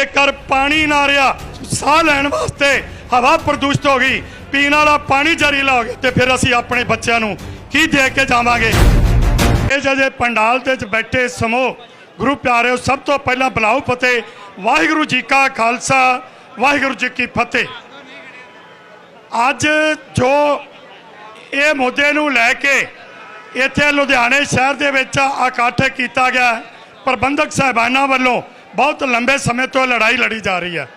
ਜੇਕਰ ਪਾਣੀ ਨਾ ਰਿਹਾ। ਸਾਹ ਲੈਣ ਵਾਸਤੇ ਹਵਾ ਪ੍ਰਦੂਸ਼ਿਤ ਹੋ ਗਈ। ਪੀਣ ਵਾਲਾ ਪਾਣੀ ਜ਼ਹਿਰੀਲਾ ਹੋ ਗਿਆ ਤੇ ਫਿਰ ਅਸੀਂ ਆਪਣੇ ਬੱਚਿਆਂ ਨੂੰ ਕੀ ਦੇ ਕੇ ਜਾਵਾਂਗੇ? ਇਹ ਜਿਹੜੇ ਪੰਡਾਲ ਦੇ ਵਿੱਚ ਬੈਠੇ ਸਮੂਹ, ਗੁਰੂ ਪਿਆਰਿਓ, ਸਭ ਤੋਂ ਪਹਿਲਾਂ ਬੁਲਾਓ ਫਤਿਹ। ਵਾਹਿਗੁਰੂ ਜੀ ਕਾ ਖਾਲਸਾ, ਵਾਹਿਗੁਰੂ ਜੀ ਕੀ ਫਤਿਹ। ਅੱਜ ਜੋ ਇਹ ਮੁੱਦੇ ਨੂੰ ਲੈ ਕੇ ਇੱਥੇ ਲੁਧਿਆਣੇ ਸ਼ਹਿਰ ਦੇ ਵਿੱਚ ਇਕੱਠ ਕੀਤਾ ਗਿਆ। ਪ੍ਰਬੰਧਕ ਸਾਹਿਬਾਨਾਂ ਵੱਲੋਂ ਬਹੁਤ ਲੰਬੇ ਸਮੇਂ ਤੋਂ ਲੜਾਈ ਲੜੀ ਜਾ ਰਹੀ ਹੈ।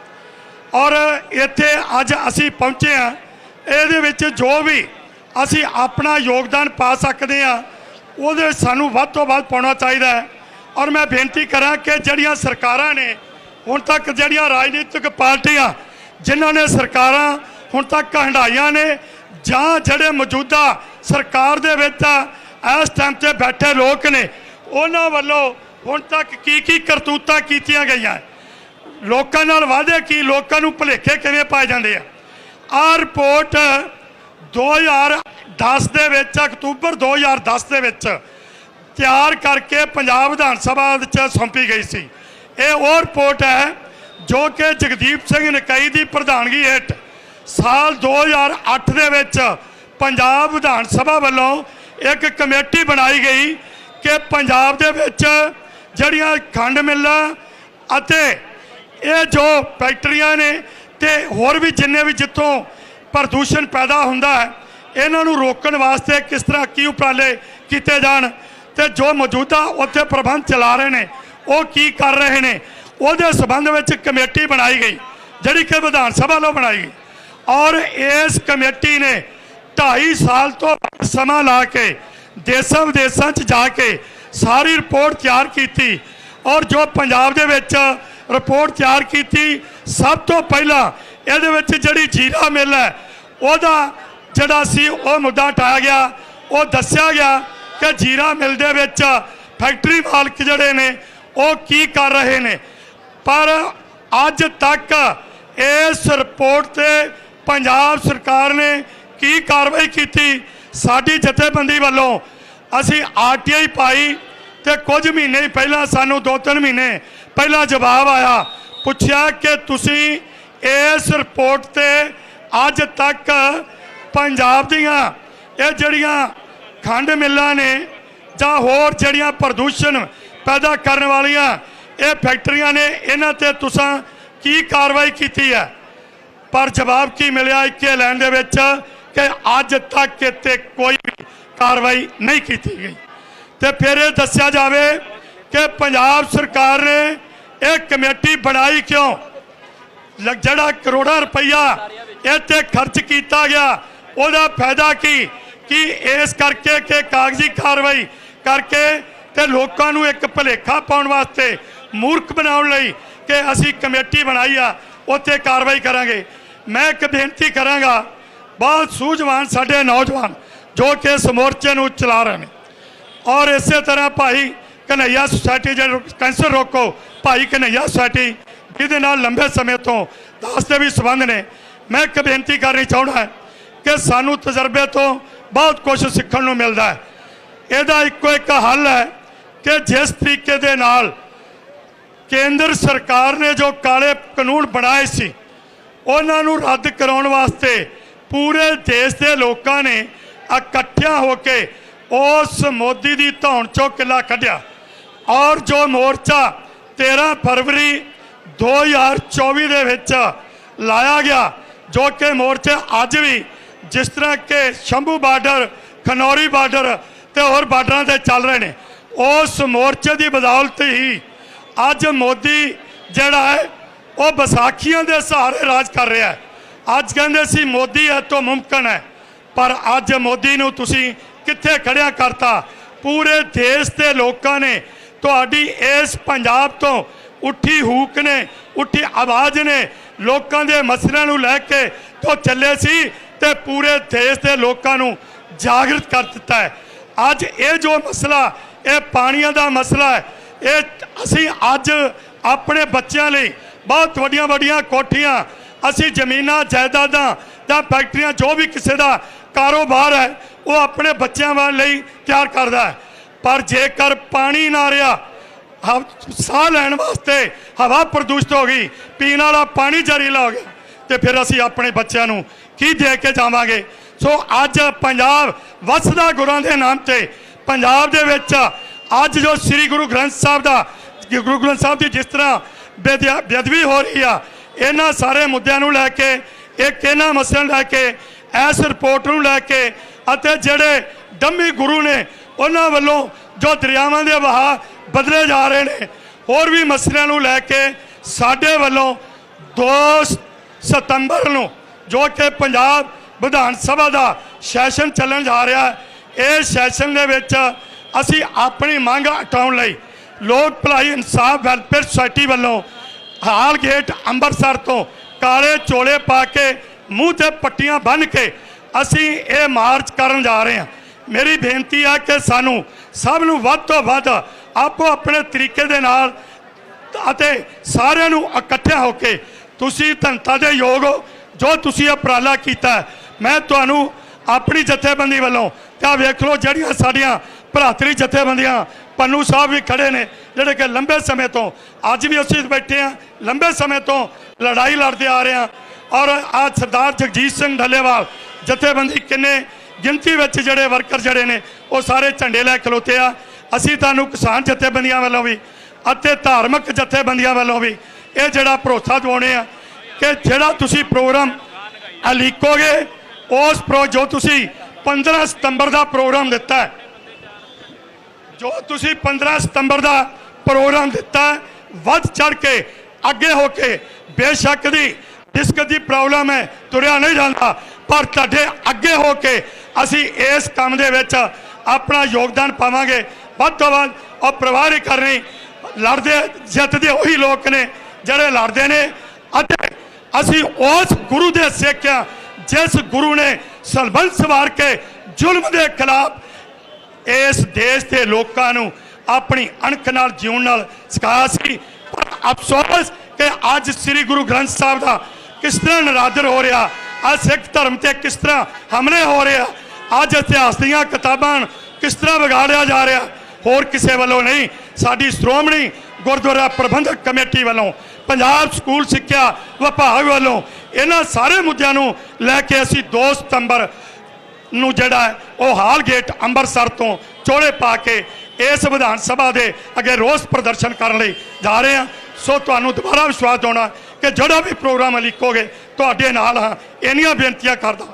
ਔਰ ਇੱਥੇ ਅੱਜ ਅਸੀਂ ਪਹੁੰਚੇ ਹਾਂ। ਇਹਦੇ ਵਿੱਚ ਜੋ ਵੀ ਅਸੀਂ ਆਪਣਾ ਯੋਗਦਾਨ ਪਾ ਸਕਦੇ ਹਾਂ, ਉਹਦੇ ਵਿੱਚ ਸਾਨੂੰ ਵੱਧ ਤੋਂ ਵੱਧ ਪਾਉਣਾ ਚਾਹੀਦਾ ਹੈ। ਔਰ ਮੈਂ ਬੇਨਤੀ ਕਰਾਂ ਕਿ ਜਿਹੜੀਆਂ ਸਰਕਾਰਾਂ ਨੇ ਹੁਣ ਤੱਕ ਜਿਹੜੀਆਂ ਰਾਜਨੀਤਿਕ ਪਾਰਟੀਆਂ ਜਿਨ੍ਹਾਂ ਨੇ ਸਰਕਾਰਾਂ ਹੁਣ ਤੱਕ ਹੰਡਾਈਆਂ ਨੇ, ਜਾਂ ਜਿਹੜੇ ਮੌਜੂਦਾ ਸਰਕਾਰ ਦੇ ਵਿੱਚ ਇਸ ਟਾਈਮ ਤੇ ਬੈਠੇ ਲੋਕ ਨੇ, ਉਹਨਾਂ ਵੱਲੋਂ ਹੁਣ ਤੱਕ ਕੀ ਕੀ ਕਰਤੂਤਾਂ ਕੀਤੀਆਂ ਗਈਆਂ? ਲੋਕਾਂ ਨਾਲ ਵਾਅਦੇ ਕੀ? ਲੋਕਾਂ ਨੂੰ ਭੁਲੇਖੇ ਕਿਵੇਂ ਪਾਏ ਜਾਂਦੇ ਆ? ਆ ਰਿਪੋਰਟ 2010 ਦੇ ਵਿੱਚ, ਅਕਤੂਬਰ 2010 ਦੇ ਵਿੱਚ ਤਿਆਰ ਕਰਕੇ ਪੰਜਾਬ ਵਿਧਾਨ ਸਭਾ ਵਿੱਚ ਸੌਂਪੀ ਗਈ ਸੀ। ਇਹ ਉਹ ਰਿਪੋਰਟ ਹੈ ਜੋ ਕਿ ਜਗਦੀਪ ਸਿੰਘ ਨਕਈ ਦੀ ਪ੍ਰਧਾਨਗੀ ਹੇਠ ਸਾਲ 2008 ਦੇ ਵਿੱਚ ਪੰਜਾਬ ਵਿਧਾਨ ਸਭਾ ਵੱਲੋਂ ਇੱਕ ਕਮੇਟੀ ਬਣਾਈ ਗਈ ਕਿ ਪੰਜਾਬ ਦੇ ਵਿੱਚ ਜਿਹੜੀਆਂ ਖੰਡ ਮਿੱਲਾਂ ਅਤੇ ਇਹ ਜੋ ਫੈਕਟਰੀਆਂ ਨੇ ਤੇ ਹੋਰ ਵੀ ਜਿੰਨੇ ਵੀ ਜਿੱਥੋਂ ਪ੍ਰਦੂਸ਼ਣ ਪੈਦਾ ਹੁੰਦਾ ਹੈ, ਇਹਨਾਂ ਨੂੰ ਰੋਕਣ ਵਾਸਤੇ ਕਿਸ ਤਰ੍ਹਾਂ ਕੀ ਉਪਰਾਲੇ ਕੀਤੇ ਜਾਣ ਤੇ ਜੋ ਮੌਜੂਦਾ ਉੱਥੇ ਪ੍ਰਬੰਧ ਚਲਾ ਰਹੇ ਨੇ, ਉਹ ਕੀ ਕਰ ਰਹੇ ਨੇ, ਉਹਦੇ ਸਬੰਧ ਵਿੱਚ ਕਮੇਟੀ ਬਣਾਈ ਗਈ, ਜਿਹੜੀ ਕਿ ਵਿਧਾਨ ਸਭਾ ਵੱਲੋਂ ਬਣਾਈ ਗਈ। ਔਰ ਇਸ ਕਮੇਟੀ ਨੇ 2.5 ਸਾਲ ਤੋਂ ਸਮਾਂ ਲਾ ਕੇ ਦੇਸ਼ਾਂ ਵਿਦੇਸ਼ਾਂ 'ਚ ਜਾ ਕੇ ਸਾਰੀ ਰਿਪੋਰਟ ਤਿਆਰ ਕੀਤੀ ਔਰ ਜੋ ਪੰਜਾਬ ਦੇ ਵਿੱਚ ਰਿਪੋਰਟ ਤਿਆਰ ਕੀਤੀ, ਸਭ ਤੋਂ ਪਹਿਲਾਂ ਇਹਦੇ ਵਿੱਚ ਜਿਹੜੀ ਜੀਰਾ ਮਿਲ ਹੈ, ਉਹਦਾ ਜਿਹੜਾ ਸੀ, ਉਹ ਮੁੱਦਾ ਉਠਾਇਆ ਗਿਆ। ਉਹ ਦੱਸਿਆ ਗਿਆ ਕਿ ਜੀਰਾ ਮਿਲ ਦੇ ਵਿੱਚ ਫੈਕਟਰੀ ਮਾਲਕ ਜਿਹੜੇ ਨੇ, ਉਹ ਕੀ ਕਰ ਰਹੇ ਨੇ। ਪਰ ਅੱਜ ਤੱਕ ਇਸ ਰਿਪੋਰਟ ਤੇ ਪੰਜਾਬ ਸਰਕਾਰ ਨੇ ਕੀ ਕਾਰਵਾਈ ਕੀਤੀ, ਸਾਡੀ ਜਥੇਬੰਦੀ ਵੱਲੋਂ ਅਸੀਂ ਆਰਟੀਆਈ ਪਾਈ ਤੇ ਕੁਝ ਮਹੀਨੇ ਪਹਿਲਾਂ ਸਾਨੂੰ 2-3 ਮਹੀਨੇ ਪਹਿਲਾਂ ਜਵਾਬ ਆਇਆ, ਪੁੱਛਿਆ ਕਿ ਤੁਸੀਂ ਇਸ ਰਿਪੋਰਟ ਤੇ ਅੱਜ ਤੱਕ ਪੰਜਾਬ ਦੀਆਂ ਇਹ ਜਿਹੜੀਆਂ ਖੰਡ ਮਿੱਲਾਂ ਨੇ ਜਾਂ ਹੋਰ ਜਿਹੜੀਆਂ ਪ੍ਰਦੂਸ਼ਣ ਪੈਦਾ ਕਰਨ ਵਾਲੀਆਂ ਇਹ ਫੈਕਟਰੀਆਂ ਨੇ, ਇਹਨਾਂ ਤੇ ਤੁਸੀਂ ਕੀ ਕਾਰਵਾਈ ਕੀਤੀ ਹੈ? ਪਰ ਜਵਾਬ ਕੀ ਮਿਲਿਆ ਇੱਕੇ ਲੈਣ ਦੇ ਵਿੱਚ ਕਿ ਅੱਜ ਤੱਕ ਇੱਥੇ ਕੋਈ ਵੀ ਕਾਰਵਾਈ ਨਹੀਂ ਕੀਤੀ ਗਈ। ਤੇ ਫਿਰ ਇਹ ਦੱਸਿਆ ਜਾਵੇ ਕਿ ਪੰਜਾਬ ਸਰਕਾਰ ਨੇ ਇਹ ਕਮੇਟੀ ਬਣਾਈ ਕਿਉਂ? ਲ- ਜਿਹੜਾ ਕਰੋੜਾਂ ਰੁਪਈਆ ਇਹ ਤੇ ਖਰਚ ਕੀਤਾ ਗਿਆ, ਉਹਦਾ ਫਾਇਦਾ ਕੀ? ਕਿ ਇਸ ਕਰਕੇ ਕਿ ਕਾਗਜ਼ੀ ਕਾਰਵਾਈ ਕਰਕੇ ਤੇ ਲੋਕਾਂ ਨੂੰ ਇੱਕ ਭਲੇਖਾ ਪਾਉਣ ਵਾਸਤੇ ਮੂਰਖ ਬਣਾਉਣ ਲਈ ਕਿ ਅਸੀਂ ਕਮੇਟੀ ਬਣਾਈ ਆ, ਉੱਥੇ ਕਾਰਵਾਈ ਕਰਾਂਗੇ। ਮੈਂ ਇੱਕ ਬੇਨਤੀ ਕਰਾਂਗਾ, ਬਹੁਤ ਸੂਝਵਾਨ ਸਾਡੇ ਨੌਜਵਾਨ ਜੋ ਕਿ ਇਸ ਮੋਰਚੇ ਨੂੰ ਚਲਾ ਰਹੇ ਨੇ। ਔਰ ਇਸੇ ਤਰ੍ਹਾਂ ਭਾਈ ਕਨਈਆ ਸੁਸਾਇਟੀ ਜਿਹੜਾ ਕੈਂਸਰ ਰੋਕੋ, ਭਾਈ ਕਨਈਆ ਸੁਸਾਇਟੀ, ਜਿਹਦੇ ਨਾਲ ਲੰਬੇ ਸਮੇਂ ਤੋਂ ਦਾਸ ਦੇ ਵੀ ਸੰਬੰਧ ਨੇ। ਮੈਂ ਇੱਕ ਬੇਨਤੀ ਕਰਨੀ ਚਾਹੁੰਦਾ ਕਿ ਸਾਨੂੰ ਤਜਰਬੇ ਤੋਂ ਬਹੁਤ ਕੁਝ ਸਿੱਖਣ ਨੂੰ ਮਿਲਦਾ ਹੈ। ਇਹਦਾ ਇੱਕੋ ਇੱਕ ਹੱਲ ਹੈ ਕਿ ਜਿਸ ਤਰੀਕੇ ਦੇ ਨਾਲ ਕੇਂਦਰ ਸਰਕਾਰ ਨੇ ਜੋ ਕਾਲੇ ਕਾਨੂੰਨ ਬਣਾਏ ਸੀ, ਉਹਨਾਂ ਨੂੰ ਰੱਦ ਕਰਾਉਣ ਵਾਸਤੇ ਪੂਰੇ ਦੇਸ਼ ਦੇ ਲੋਕਾਂ ਨੇ ਇਕੱਠਿਆਂ ਹੋ ਕੇ ਉਸ ਮੋਦੀ ਦੀ ਧੌਣ ਚੋਂ ਕਿਲਾ ਕੱਢਿਆ। ਔਰ ਜੋ ਮੋਰਚਾ 13 ਫਰਵਰੀ 2024 ਦੇ ਵਿੱਚ ਲਾਇਆ ਗਿਆ, ਜੋ ਕਿ ਮੋਰਚੇ ਅੱਜ ਵੀ ਜਿਸ ਤਰ੍ਹਾਂ ਕਿ ਸ਼ੰਭੂ ਬਾਰਡਰ, ਖਨੌਰੀ ਬਾਰਡਰ ਤੇ ਹੋਰ ਬਾਰਡਰਾਂ ਤੇ ਚੱਲ ਰਹੇ ਨੇ। ਉਸ ਮੋਰਚੇ ਦੀ ਬਦੌਲਤ ਹੀ ਅੱਜ ਮੋਦੀ ਜਿਹੜਾ ਹੈ, ਉਹ ਵਿਸਾਖੀਆਂ ਦੇ ਸਹਾਰੇ ਰਾਜ ਕਰ ਰਿਹਾ ਹੈ। ਅੱਜ ਕਹਿੰਦੇ ਸੀ, ਮੋਦੀ ਹੈ ਤੋਂ ਮੁਮਕਨ ਹੈ। ਪਰ ਅੱਜ ਮੋਦੀ ਨੂੰ ਤੁਸੀਂ ਕਿੱਥੇ ਖੜਿਆ ਕਰਤਾ? ਪੂਰੇ ਦੇਸ਼ ਦੇ ਲੋਕਾਂ ਨੇ ਤੁਹਾਡੀ ਇਸ ਪੰਜਾਬ ਤੋਂ ਉੱਠੀ ਹੂਕ ਨੇ, ਉੱਠੀ ਆਵਾਜ਼ ਨੇ, ਲੋਕਾਂ ਦੇ ਮਸਲਿਆਂ ਨੂੰ ਲੈ ਕੇ ਤੋਂ ਚੱਲੇ ਸੀ ਤੇ ਪੂਰੇ ਦੇਸ਼ ਦੇ ਲੋਕਾਂ ਨੂੰ ਜਾਗਰਤ ਕਰ ਦਿੱਤਾ ਹੈ। ਅੱਜ ਇਹ ਜੋ ਮਸਲਾ, ਇਹ ਪਾਣੀਆਂ ਦਾ ਮਸਲਾ ਹੈ, ਇਹ ਅਸੀਂ ਅੱਜ ਆਪਣੇ ਬੱਚਿਆਂ ਲਈ ਬਹੁਤ ਵੱਡੀਆਂ ਵੱਡੀਆਂ ਕੋਠੀਆਂ, ਅਸੀਂ ਜ਼ਮੀਨਾਂ, ਜਾਇਦਾਦਾਂ ਜਾਂ ਫੈਕਟਰੀਆਂ, ਜੋ ਵੀ ਕਿਸੇ ਦਾ ਕਾਰੋਬਾਰ ਹੈ, ਉਹ ਆਪਣੇ ਬੱਚਿਆਂ ਵਾਲ ਲਈ ਤਿਆਰ ਕਰਦਾ ਹੈ। ਪਰ ਜੇਕਰ ਪਾਣੀ ਨਾ ਰਿਹਾ, ਹਵ- ਸਾਹ ਲੈਣ ਵਾਸਤੇ ਹਵਾ ਪ੍ਰਦੂਸ਼ਿਤ ਹੋ ਗਈ, ਪੀਣ ਵਾਲਾ ਪਾਣੀ ਜ਼ਹਿਰੀਲਾ ਹੋ ਗਿਆ, ਤੇ ਫਿਰ ਅਸੀਂ ਆਪਣੇ ਬੱਚਿਆਂ ਨੂੰ ਕੀ ਦੇ ਕੇ ਜਾਵਾਂਗੇ? ਸੋ ਅੱਜ ਪੰਜਾਬ ਵਸਦਾ ਗੁਰਾਂ ਦੇ ਨਾਮ ਤੇ, ਪੰਜਾਬ ਦੇ ਵਿੱਚ ਅੱਜ ਜੋ ਸ੍ਰੀ ਗੁਰੂ ਗ੍ਰੰਥ ਸਾਹਿਬ ਦਾ, ਗੁਰੂ ਗ੍ਰੰਥ ਸਾਹਿਬ ਦੀ ਜਿਸ ਤਰ੍ਹਾਂ ਬੇਦਿਆ- ਬੇਅਦਬੀ ਹੋ ਰਹੀ ਆ, ਇਹਨਾਂ ਸਾਰੇ ਮੁੱਦਿਆਂ ਨੂੰ ਲੈ ਕੇ ਇਹ ਕਿਹਨਾਂ ਮਸਲਿਆਂ ਨੂੰ ਲੈ ਕੇ ਇਸ ਰਿਪੋਰਟ ਨੂੰ ਲੈ ਕੇ ਅਤੇ ਜਿਹੜੇ ਡੰਮੀ ਗੁਰੂ ਨੇ ਉਹਨਾਂ ਵੱਲੋਂ ਜੋ ਦਰਿਆਵਾਂ ਦੇ ਵਹਾਅ ਬਦਲੇ ਜਾ ਰਹੇ ਨੇ, ਹੋਰ ਵੀ ਮਸਲਿਆਂ ਨੂੰ ਲੈ ਕੇ ਸਾਡੇ ਵੱਲੋਂ 2 ਸਤੰਬਰ ਨੂੰ ਜੋ ਕਿ ਪੰਜਾਬ ਵਿਧਾਨ ਸਭਾ ਦਾ ਸੈਸ਼ਨ ਚੱਲਣ ਜਾ ਰਿਹਾ ਹੈ ਇਹ ਸੈਸ਼ਨ ਦੇ ਵਿੱਚ ਅਸੀਂ ਆਪਣੀ ਮੰਗ ਹਟਾਉਣ ਲਈ ਲੋਕ ਭਲਾਈ ਇਨਸਾਫ ਵੈਲਫੇਅਰ ਸੁਸਾਇਟੀ ਵੱਲੋਂ ਹਾਲ ਗੇਟ ਅੰਮ੍ਰਿਤਸਰ ਤੋਂ ਕਾਲੇ ਚੋਲੇ ਪਾ ਕੇ ਮੂੰਹ ਤੇ ਪੱਟੀਆਂ ਬੰਨ੍ਹ ਕੇ ਅਸੀਂ ਇਹ ਮਾਰਚ ਕਰਨ ਜਾ ਰਹੇ ਹਾਂ। ਮੇਰੀ ਬੇਨਤੀ ਆ ਕਿ ਸਾਨੂੰ ਸਭ ਨੂੰ ਵੱਧ ਤੋਂ ਵੱਧ ਆਪੋ ਆਪਣੇ ਤਰੀਕੇ ਦੇ ਨਾਲ ਅਤੇ ਸਾਰਿਆਂ ਨੂੰ ਇਕੱਠੇ ਹੋ ਕੇ ਤੁਸੀਂ ਧੰਤਾ ਦੇ ਯੋਗ ਹੋ, ਜੋ ਤੁਸੀਂ ਇਹ ਉਪਰਾਲਾ ਕੀਤਾ। ਮੈਂ ਤੁਹਾਨੂੰ ਆਪਣੀ ਜਥੇਬੰਦੀ ਵੱਲੋਂ, ਤੇ ਵੇਖ ਲਓ ਜਿਹੜੀਆਂ ਸਾਡੀਆਂ ਭਰਾਤਰੀ ਜਥੇਬੰਦੀਆਂ, ਪੰਨੂ ਸਾਹਿਬ ਵੀ ਖੜੇ ਨੇ, ਜਿਹੜੇ ਕਿ ਲੰਬੇ ਸਮੇਂ ਤੋਂ ਅੱਜ ਵੀ ਅਸੀਂ ਬੈਠੇ ਆ ਲੰਬੇ ਸਮੇਂ ਤੋਂ ਲੜਾਈ ਲੜਦੇ ਆ ਰਹੇ ਆ ਔਰ ਅੱਜ ਸਰਦਾਰ ਜਗਜੀਤ ਸਿੰਘ ਢੱਲੇਵਾਲ, ਜਥੇਬੰਦੀ ਕਿੰਨੇ ਗਿਣਤੀ ਵਿੱਚ ਜਿਹੜੇ ਵਰਕਰ ਜਿਹੜੇ ਨੇ, ਉਹ ਸਾਰੇ ਝੰਡੇ ਲੈ ਖਲੋਤੇ ਆ। ਅਸੀਂ ਤੁਹਾਨੂੰ ਕਿਸਾਨ ਜਥੇਬੰਦੀਆਂ ਵੱਲੋਂ ਵੀ ਅਤੇ ਧਾਰਮਿਕ ਜਥੇਬੰਦੀਆਂ ਵੱਲੋਂ ਵੀ ਇਹ ਜਿਹੜਾ ਭਰੋਸਾ ਦਿਵਾਉਣੇ ਆ ਕਿ ਜਿਹੜਾ ਤੁਸੀਂ ਪ੍ਰੋਗਰਾਮ ਅਲੀਕੋਗੇ ਉਸ ਪ੍ਰੋ ਜੋ ਤੁਸੀਂ 15 ਸਤੰਬਰ ਦਾ ਪ੍ਰੋਗਰਾਮ ਦਿੱਤਾ ਜੋ ਤੁਸੀਂ 15 ਸਤੰਬਰ ਦਾ ਪ੍ਰੋਗਰਾਮ ਦਿੱਤਾ ਵੱਧ ਚੜ ਕੇ, ਅੱਗੇ ਹੋ ਕੇ, ਬੇਸ਼ੱਕ ਦੀ ਡਿਸਕ ਦੀ ਪ੍ਰੋਬਲਮ ਹੈ, ਤੁਰਿਆ ਨਹੀਂ ਜਾਂਦਾ। ਪਰ ਤੁਹਾਡੇ ਅੱਗੇ ਹੋ ਕੇ ਅਸੀਂ ਇਸ ਕੰਮ ਦੇ ਵਿੱਚ ਆਪਣਾ ਯੋਗਦਾਨ ਪਾਵਾਂਗੇ। ਵੱਧ ਤੋਂ ਵੱਧ ਉਹ ਪਰਿਵਾਰ ਕਰਨੀ, ਲੜਦੇ, ਜਿੱਤਦੇ ਉਹੀ ਲੋਕ ਨੇ ਜਿਹੜੇ ਲੜਦੇ ਨੇ। ਅਤੇ ਅਸੀਂ ਉਸ ਗੁਰੂ ਦੇ ਸਿੱਖਿਆ, ਜਿਸ ਗੁਰੂ ਨੇ ਸਲਬੰਸ ਸਵਾਰ ਕੇ ਜ਼ੁਲਮ ਦੇ ਖਿਲਾਫ ਇਸ ਦੇਸ਼ ਦੇ ਲੋਕਾਂ ਨੂੰ ਆਪਣੀ ਅਣਖ ਨਾਲ ਜਿਉਣ ਨਾਲ ਸਿਖਾਇਆ ਸੀ। ਪਰ ਅਫਸੋਸ ਕਿ ਅੱਜ ਸ੍ਰੀ ਗੁਰੂ ਗ੍ਰੰਥ ਸਾਹਿਬ ਦਾ ਕਿਸ ਤਰ੍ਹਾਂ ਨਰਾਦਰ ਹੋ ਰਿਹਾ? ਅੱਜ ਸਿੱਖ ਧਰਮ ਤੇ ਕਿਸ ਤਰ੍ਹਾਂ ਹਮਲੇ ਹੋ ਰਹੇ ਆ? ਅੱਜ ਇਤਿਹਾਸ ਦੀਆਂ ਕਿਤਾਬਾਂ ਕਿਸ ਤਰ੍ਹਾਂ ਵਿਗਾੜਿਆ ਜਾ ਰਿਹਾ? ਹੋਰ ਕਿਸੇ ਵੱਲੋਂ ਨਹੀਂ। ਸਾਡੀ ਸ਼੍ਰੋਮਣੀ ਗੁਰਦੁਆਰਾ ਪ੍ਰਬੰਧਕ ਕਮੇਟੀ ਵੱਲੋਂ, ਪੰਜਾਬ ਸਕੂਲ ਸਿੱਖਿਆ ਵਿਭਾਗ ਵੱਲੋਂ ਇਹਨਾਂ ਸਾਰੇ ਮੁੱਦਿਆਂ ਨੂੰ ਲੈ ਕੇ ਅਸੀਂ 2 ਸਤੰਬਰ ਨੂੰ ਜਿਹੜਾ ਉਹ ਹਾਲ ਗੇਟ ਅੰਮ੍ਰਿਤਸਰ ਤੋਂ ਚੋਲੇ ਪਾ ਕੇ ਇਸ ਵਿਧਾਨ ਸਭਾ ਦੇ ਅੱਗੇ ਰੋਸ ਪ੍ਰਦਰਸ਼ਨ ਕਰਨ ਲਈ ਜਾ ਰਹੇ ਹਾਂ। ਸੋ ਤੁਹਾਨੂੰ ਦੁਬਾਰਾ ਵਿਸ਼ਵਾਸ ਦਿਵਾਉਣਾ ਕਿ ਜਿਹੜਾ ਵੀ ਪ੍ਰੋਗਰਾਮ ਲਿਖੋਗੇ ਤੁਹਾਡੇ ਨਾਲ ਹਾਂ। ਇੰਨੀਆਂ ਬੇਨਤੀਆਂ ਕਰਦਾ